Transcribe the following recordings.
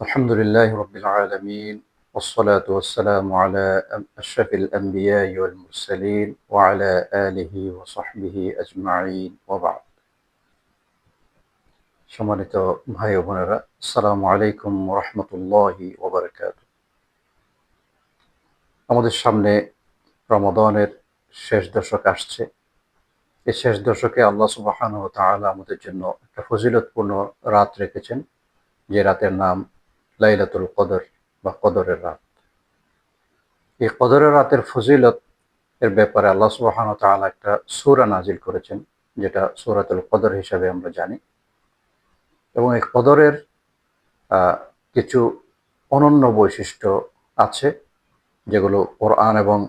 الحمد لله رب العالمين والصلاة والسلام على أشرف الأنبياء والمرسلين وعلى آله وصحبه أجمعين وبعد সম্মানিত ভাই ও বোনেরা আসসালামু আলাইকুম রহমতুল্লাহি ওবরাকাত আমাদের সামনে রমাদানের শেষ দশক আসছে এই শেষ দশকে আল্লাহ সুবাহান ও তাআলা আমাদের জন্য একটা ফজিলতপূর্ণ রাত রেখেছেন যে রাতের নাম লাইলাতুল কদর বা কদরের রাত। এই কদরের রাতের ফজিলত এর ব্যাপারে আল্লাহ সুবাহান তাআলা একটা সূরা নাজিল করেছেন, যেটা সূরাতুল কদর হিসাবে আমরা জানি। এবং এই কদরের কিছু অনন্য বৈশিষ্ট্য আছে, যেগুলো কোরআন এবং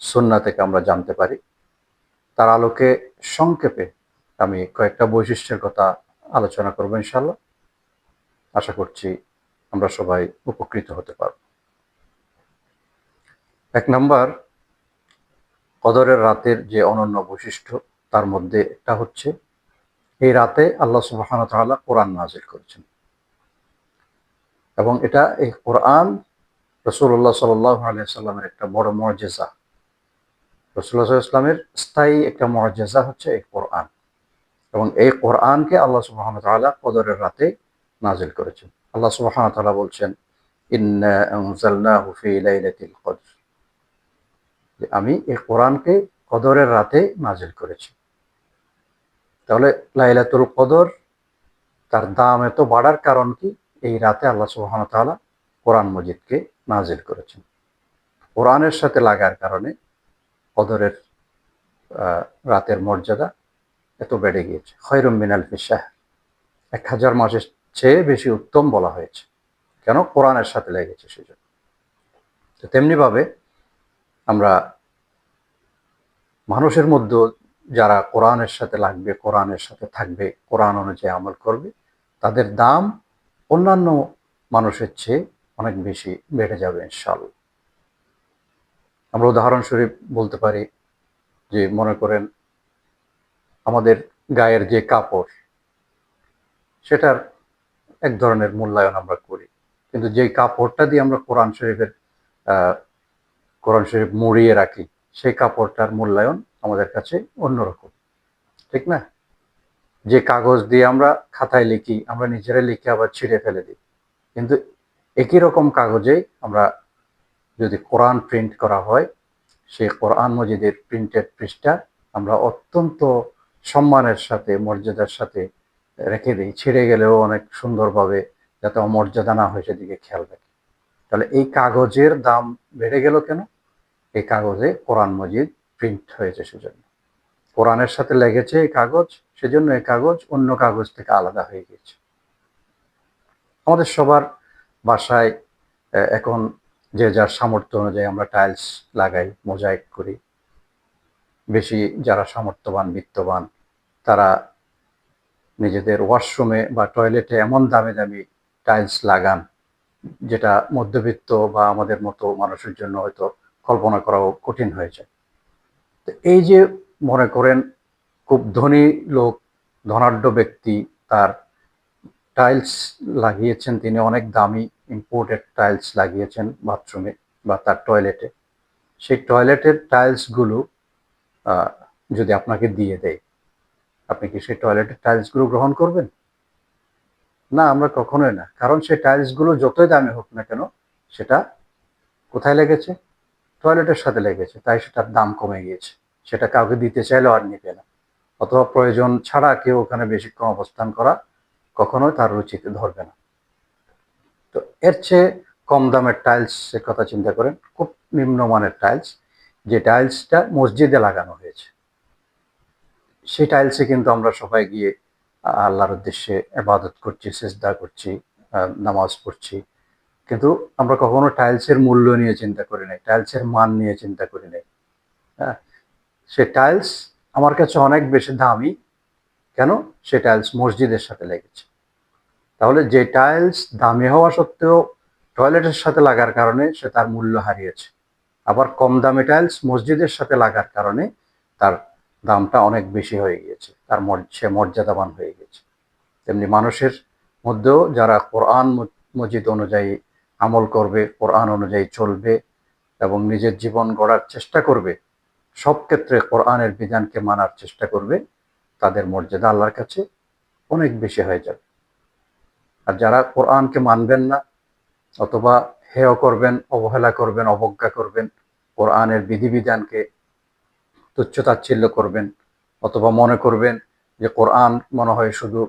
সুন্না থেকে আমরা জানতে পারি। তার আলোকে সংক্ষেপে আমি কয়েকটা বৈশিষ্ট্যের কথা আলোচনা করব ইনশাল্লাহ আশা করছি আমরা সবাই উপকৃত হতে পারব। এক নাম্বার, কদরের রাতের যে অনন্য বৈশিষ্ট্য, তার মধ্যে একটা হচ্ছে, এই রাতে আল্লাহ সুবাহান তাআলা কোরআন নাজিল করেছেন। এবং এটা এই কোরআন রসুল্লাহ সাল্লাহ আলিয়াল্লামের একটা বড় মর্যাদা। রসুল্লাহ ইসলামের স্থায়ী একটা মর্যাদা হচ্ছে এই কোরআন। এবং এই কোরআনকে আল্লাহ সুবাহান তাআলা কদরের রাতে নাজিল করেছেন। আল্লাহ সুবাহান তাআলা বলছেন আমি এই কোরআনকে কদরের রাতে নাজিল করেছি। তাহলে লাইলাতুল কদর তার দাম এত বাড়ার কারণ কি? এই রাতে আল্লাহ সুবহান তাআলা কোরআন মজিদকে নাজিল করেছেন। কোরআনের সাথে লাগার কারণে কদরের রাতের মর্যাদা এত বেড়ে গিয়েছে। খৈরুম মিনাল ফিসাহ এক হাজার মাসের চেয়ে বেশি উত্তম বলা হয়েছে। কেন? কোরআনের সাথে লেগেছে সেজন্য। তো তেমনিভাবে আমরা মানুষের মধ্যে যারা কোরআনের সাথে লাগবে, কোরআনের সাথে থাকবে, কোরআন অনুযায়ী আমল করবে, তাদের দাম অন্যান্য মানুষের চেয়ে অনেক বেশি বেড়ে যাবে ইনশাল্লাহ আমরা উদাহরণস্বরূপ বলতে পারি যে, মনে করেন আমাদের গায়ের যে কাপড়, সেটার এক ধরনের মূল্যায়ন আমরা করি। কিন্তু যেই কাপড়টা দিয়ে আমরা কোরআন শরীফের কোরআন শরীফ মুড়িয়ে রাখি, সেই কাপড়টার মূল্যায়ন আমাদের কাছে অন্যরকম। ঠিক না? যে কাগজ দিয়ে আমরা খাতায় লিখি, আমরা নিজেরা লিখে আবার ছিঁড়ে ফেলে দিই। কিন্তু একই রকম কাগজে আমরা যদি কোরআন প্রিন্ট করা হয়, সেই কোরআন মজিদের প্রিন্টেড পৃষ্ঠা আমরা অত্যন্ত সম্মানের সাথে, মর্যাদার সাথে রেখে দিই। ছিঁড়ে গেলেও অনেক সুন্দরভাবে যাতে অমর্যাদা না হয় সেদিকে খেয়াল রাখি। তাহলে এই কাগজের দাম বেড়ে গেল কেন? এই কাগজে কোরআন মজিদ প্রিন্ট হয়েছে সেজন্য। কোরআনের সাথে লেগেছে এই কাগজ, সেজন্য এই কাগজ অন্য কাগজ থেকে আলাদা হয়ে গেছে আমাদের সবার বাসায় এখন যে যার সামর্থ্য অনুযায়ী আমরা টাইলস লাগাই মোজাইক করি। বেশি যারা সামর্থ্যবান, বিত্তবান, তারা নিজেদের ওয়াশরুমে বা টয়লেটে এমন দামি দামি টাইলস লাগান, যেটা মধ্যবিত্ত বা আমাদের মতো মানুষের জন্য হয়তো কল্পনা করাও কঠিন হয়ে যায় তো এই যে মনে করেন খুব ধনী লোক, ধনাঢ্য ব্যক্তি, তার টাইলস লাগিয়েছেন তিনি, অনেক দামি ইম্পোর্টেড টাইলস লাগিয়েছেন বাথরুমে বা তার টয়লেটে। সেই টয়লেটের টাইলসগুলো যদি আপনাকে দিয়ে দেয় আপনি কি সেই টয়লেটের টাইলসগুলো গ্রহণ করবেন? না, আমরা কখনোই না। কারণ সেই টাইলসগুলো যতই দামি হোক না কেন, সেটা কোথায় লেগেছে? টয়লেটের সাথে লেগেছে, তাই সেটার দাম কমে গিয়েছে। সেটা কাউকে দিতে চাইলেও আর নিবে না। অথবা প্রয়োজন ছাড়া কেউ ওখানে বেশিক্ষণ অবস্থান করা কখনোই তার রুচিতে ধরবে না। তো এর চেয়ে কম দামের টাইলসের কথা চিন্তা করেন, খুব নিম্নমানের টাইলস যে টাইলসটা মসজিদে লাগানো হয়েছে। সেই টাইলসে কিন্তু আমরা সবাই গিয়ে আল্লাহর উদ্দেশ্যে আবাদত করছি, সেজদা করছি নামাজ পড়ছি। কিন্তু আমরা কখনো টাইলসের মূল্য নিয়ে চিন্তা করি নাই টাইলসের মান নিয়ে চিন্তা করি নাই। হ্যাঁ? সে টাইলস আমার কাছে অনেক বেশি দামি। কেন? সে টাইলস মসজিদের সাথে লেগেছে। তাহলে যে টাইলস দামি হওয়া সত্ত্বেও টয়লেটের সাথে লাগার কারণে সে তার মূল্য হারিয়েছে। আবার কম দামি টাইলস মসজিদের সাথে লাগার কারণে তার দামটা অনেক বেশি হয়ে গিয়েছে। তার সে মর্যাদাবান হয়ে গেছে তেমনি মানুষের মধ্যেও যারা কোরআন মজিদ অনুযায়ী আমল করবে, কোরআন অনুযায়ী চলবে এবং নিজের জীবন গড়ার চেষ্টা করবে, সব ক্ষেত্রে কোরআনের বিধানকে মানার চেষ্টা করবে, তাদের মর্যাদা আল্লাহর কাছে অনেক বেশি হয়ে যাবে। আর যারা কোরআনকে মানবেন না, অথবা হেয় করবেন, অবহেলা করবেন, অবজ্ঞা করবেন, কোরআনের বিধিবিধানকে তুচ্ছতাচ্ছিল্য করবেন অথবা মনে করবেন যে কোরআন মনে হয় শুধু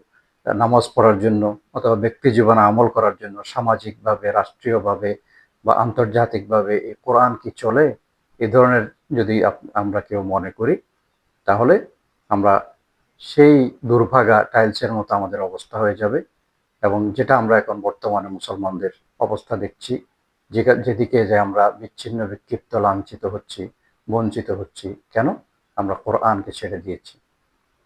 নামাজ পড়ার জন্য অথবা ব্যক্তি জীবনে আমল করার জন্য সামাজিকভাবে, রাষ্ট্রীয়ভাবে বা আন্তর্জাতিকভাবে এই কোরআন কি চলে? এ ধরনের যদি আমরা কেউ মনে করি, তাহলে আমরা সেই দুর্ভাগা টাইলসের মতো আমাদের অবস্থা হয়ে যাবে এবং যেটা আমরা এখন বর্তমানে মুসলমানদের অবস্থা দেখছি যেদিকে যে আমরা বিচ্ছিন্ন, বিক্ষিপ্ত, লাঞ্ছিত হচ্ছি বঞ্চিত হচ্ছি। কেন? আমরা কোরআনকে ছেড়ে দিয়েছি।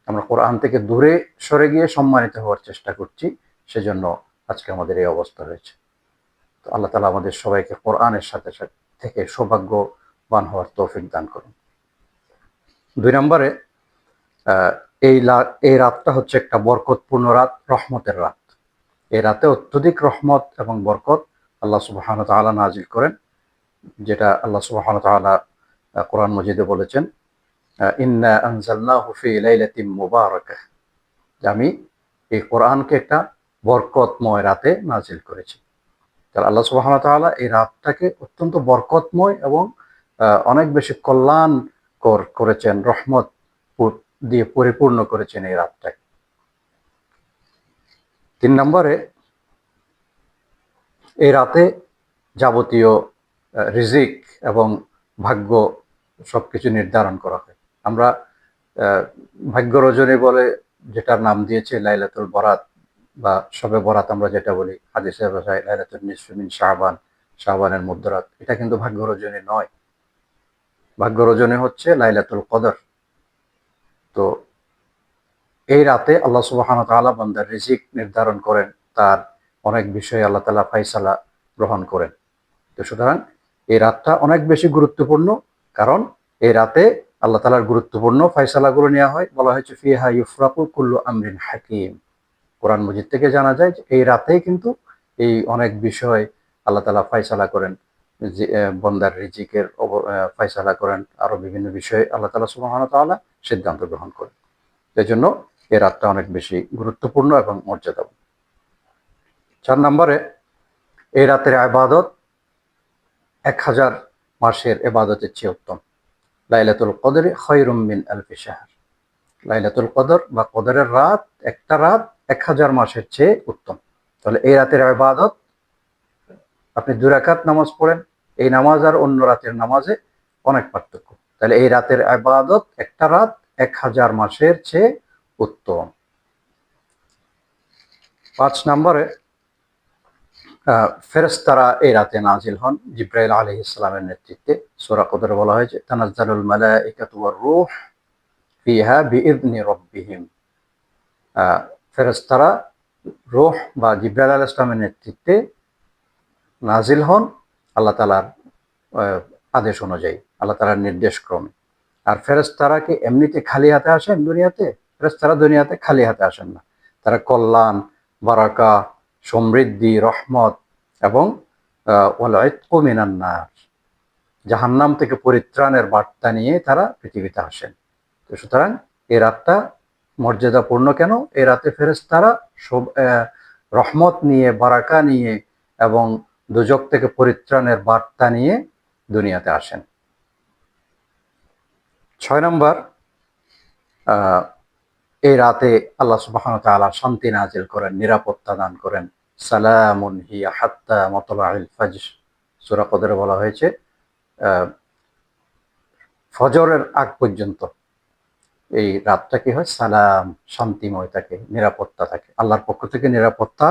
আমরা কোরআন থেকে দূরে সরে গিয়ে সম্মানিত হওয়ার চেষ্টা করছি। সেজন্য আজকে আমাদের এই অবস্থা রয়েছে। তো আল্লাহ তালা আমাদের সবাইকে কোরআনের সাথে সাথে থেকে সৌভাগ্যবান হওয়ার তৌফিক দান করুন। দুই নম্বরে এই এই রাতটা হচ্ছে একটা বরকতপূর্ণ রাত, রহমতের রাত। এই রাতে অত্যধিক রহমত এবং বরকত আল্লাহ সুবাহন তালা নাজিল করেন, যেটা আল্লাহ সুবাহন তালা কোরআন মজিদে বলেছেন ইন্না আনজাল্লাহু ফি লাইলাতিন মুবারাকাহ আমি এই কোরআনকে একটা বরকতময় রাতে নাজিল করেছি। তাহলে আল্লাহ সুবাহন এই রাতটাকে অত্যন্ত বরকতময় এবং অনেক বেশি কল্যাণ কর করেছেন, রহমত দিয়ে পরিপূর্ণ করেছেন এই রাতটাকে। তিন নম্বরে, এই রাতে যাবতীয় রিজিক এবং ভাগ্য সবকিছু নির্ধারণ করা হয়। আমরা ভাগ্য রজনী বলে যেটার নাম দিয়েছে লাইলাতুল বরাত বা সবে বরাত আমরা যেটা বলি হাদিসের ভাষায় লাইলাতুল নিসমিন শাহবান শাহবানের মধ্যরাত। এটা কিন্তু ভাগ্য রজনী নয়। ভাগ্য রজনী হচ্ছে লাইলাতুল কদর। তো এই রাতে আল্লাহ সুবাহান তালা বান্দার রিজিক নির্ধারণ করেন, তার অনেক বিষয়ে আল্লাহ তালা ফাইসালা গ্রহণ করেন। তো সুতরাং এই রাতটা অনেক বেশি গুরুত্বপূর্ণ, কারণ এই রাতে আল্লাহ তালার গুরুত্বপূর্ণ ফাইসালাগুলো নেওয়া হয়। বলা হয়েছে, ফিহা ইউফরাকু কুল্লু আমরিন হাকিম। কোরআন মজিদ থেকে জানা যায় যে এই রাতেই কিন্তু এই অনেক বিষয় আল্লাহ তালা ফাইসালা করেন। যে বন্দার রিজিকের ফাইসালা করেন। আরও বিভিন্ন বিষয়ে আল্লাহ তালা সুবাহন তাল্লাহ সিদ্ধান্ত গ্রহণ করেন। এই জন্য এই রাতটা অনেক বেশি গুরুত্বপূর্ণ এবং মর্যাদা চার নম্বরে, এই রাতের আবাদত এক হাজার মাসের এবাদতের চেয়ে উত্তম। লাইলাতুল কদরে খয়রুম মিন আলফি লাইলাতুল কদর বা কদরের রাত, একটা রাত এক হাজার মাসের চেয়ে উত্তম। তাহলে এই রাতের আবাদত আপনি দুরাকাত নামাজ পড়েন, এই নামাজ আর অন্য রাতের নামাজে অনেক পার্থক্য। তাহলে এই রাতের আবাদত একটা রাত এক হাজার মাসের চেয়ে উত্তম। পাঁচ নম্বরে ফেরেস্তারা এই রাতে নাজিল হন জিব্রাইল আলহ ইসলামের নেতৃত্বে। সোরা কদরে বলা হয়েছে, তানাজ্জালুল মালাইকাতু ওয়ার রূহ ফিহা রব্বিহিম। বা জিব্রাইল আল ইসলামের নেতৃত্বে নাজিল হন আল্লাহ তালার আদেশ অনুযায়ী, আল্লাহ তালার নির্দেশ ক্রমে। আর ফেরেস্তারা কি এমনিতে খালি হাতে আসেন দুনিয়াতে? ফেরেস্তারা দুনিয়াতে খালি হাতে আসেন না। তারা কল্যাণ, বারাকা, সমৃদ্ধি, রহমত এবং মিনান্নার জাহান্নাম থেকে পরিত্রাণের বার্তা নিয়ে তারা পৃথিবীতে আসেন। তো সুতরাং এ রাতটা মর্যাদাপূর্ণ কেন? এ রাতে ফেরেস তারা সব রহমত নিয়ে, বারাকা নিয়ে এবং দুজক থেকে পরিত্রাণের বার্তা নিয়ে দুনিয়াতে আসেন। ছয় নম্বর এই রাতে আল্লাহ সুবাহন তালা শান্তি নাজিল করেন, নিরাপত্তা দান করেন। সালামুন হিয়া হাত্তা মতলাইল ফাজ সুরা বলা হয়েছে ফজরের আগ পর্যন্ত এই রাতটা কি হয়? সালাম, শান্তিময় থাকে, নিরাপত্তা থাকে। আল্লাহর পক্ষ থেকে নিরাপত্তা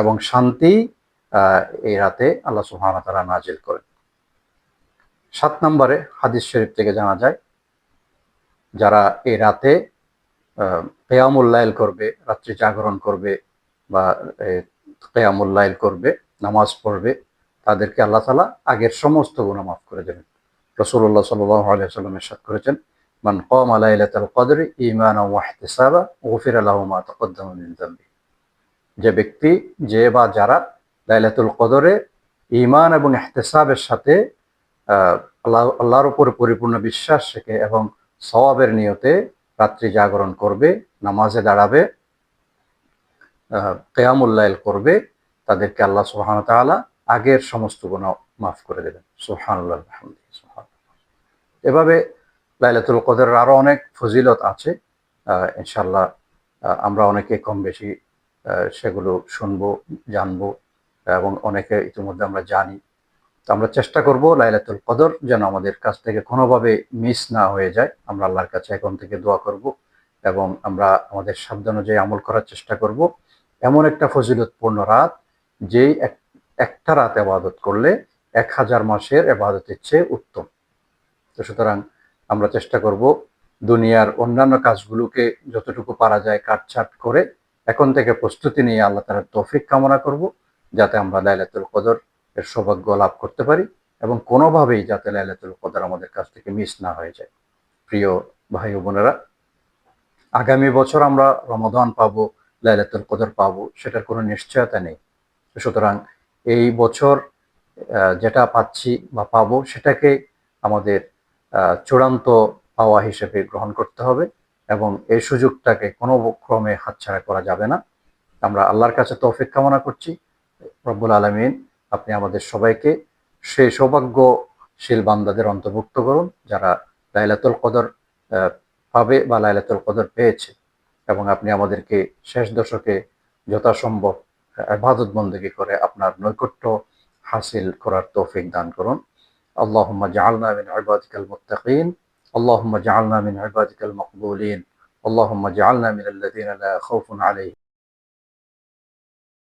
এবং শান্তি এই রাতে আল্লাহ সুহান তারা নাজিল করেন। সাত নম্বরে হাদিস শরীফ থেকে জানা যায়, যারা এই রাতে কেয়ামুল্লাইল করবে, রাত্রি জাগরণ করবে বা কেয়ামুল্লাইল করবে, নামাজ পড়বে, তাদেরকে আল্লাহ তালা আগের সমস্ত গুণা মাফ করে দেবেন। রসুল্লাহ সাল্লাম এরশাদ করেছেন, মান কম আলাইলাতাল কদরি ইমান গফির আল্লাহ যে ব্যক্তি, যে বা যারা লাইলাতুল কদরে ইমান এবং এহতেসাবের সাথে আল্লাহ, আল্লাহর উপর পরিপূর্ণ বিশ্বাস রেখে এবং সওয়াবের নিয়তে রাত্রি জাগরণ করবে, নামাজে দাঁড়াবে কেয়ামুল্লাইল করবে, তাদেরকে আল্লাহ সুবহান তাআলা আগের সমস্ত গুণা মাফ করে দেবেন। আলহামদুলিল্লাহ এভাবে লাইলাতুল কদরের আরও অনেক ফজিলত আছে। ইনশাল্লাহ আমরা অনেকে কম বেশি সেগুলো শুনব, জানব, এবং অনেকে ইতিমধ্যে আমরা জানি। তো আমরা চেষ্টা করব লাইলাতুল কদর যেন আমাদের কাছ থেকে কোনোভাবে মিস না হয়ে যায়। আমরা আল্লাহর কাছে এখন থেকে দোয়া করব এবং আমরা আমাদের সাধ্য অনুযায়ী আমল করার চেষ্টা করব। এমন একটা ফজিলতপূর্ণ রাত যেই এক- একটা রাত এবাদত করলে এক হাজার মাসের এবাদতের চেয়ে উত্তম। তো সুতরাং আমরা চেষ্টা করব দুনিয়ার অন্যান্য কাজগুলোকে যতটুকু পারা যায় কাটছাট করে এখন থেকে প্রস্তুতি নিয়ে আল্লাহ তালার তৌফিক কামনা করব, যাতে আমরা লাইলাতুল কদর এর সৌভাগ্য লাভ করতে পারি এবং কোনোভাবেই যাতে লাইলাতুল কদর আমাদের কাছ থেকে মিস না হয়ে যায়। প্রিয় ভাই বোনেরা, আগামী বছর আমরা রমাদান পাবো লাইলাতুল কদর পাবো, সেটার কোনো নিশ্চয়তা নেই। সুতরাং এই বছর যেটা পাচ্ছি বা পাবো, সেটাকে আমাদের চূড়ান্ত পাওয়া হিসেবে গ্রহণ করতে হবে এবং এই সুযোগটাকে কোনো ক্রমে হাতছাড়া করা যাবে না। আমরা আল্লাহর কাছে তৌফিক কামনা করছি। রব্বুল আলমিন, আপনি আমাদের সবাইকে সেই সৌভাগ্যশীল বান্দাদের অন্তর্ভুক্ত করুন, যারা লাইলাতুল কদর পাবে বা লাইলাতুল কদর পেয়েছে। এবং আপনি আমাদেরকে শেষ দশকে যথাসম্ভব আবাদত বন্দী করে আপনার নৈকট্য হাসিল করার তৌফিক দান করুন اللهم اجعلنا من عبادك المتقين اللهم اجعلنا من عبادك المقبولين اللهم اجعلنا من الذين لا خوف عليهم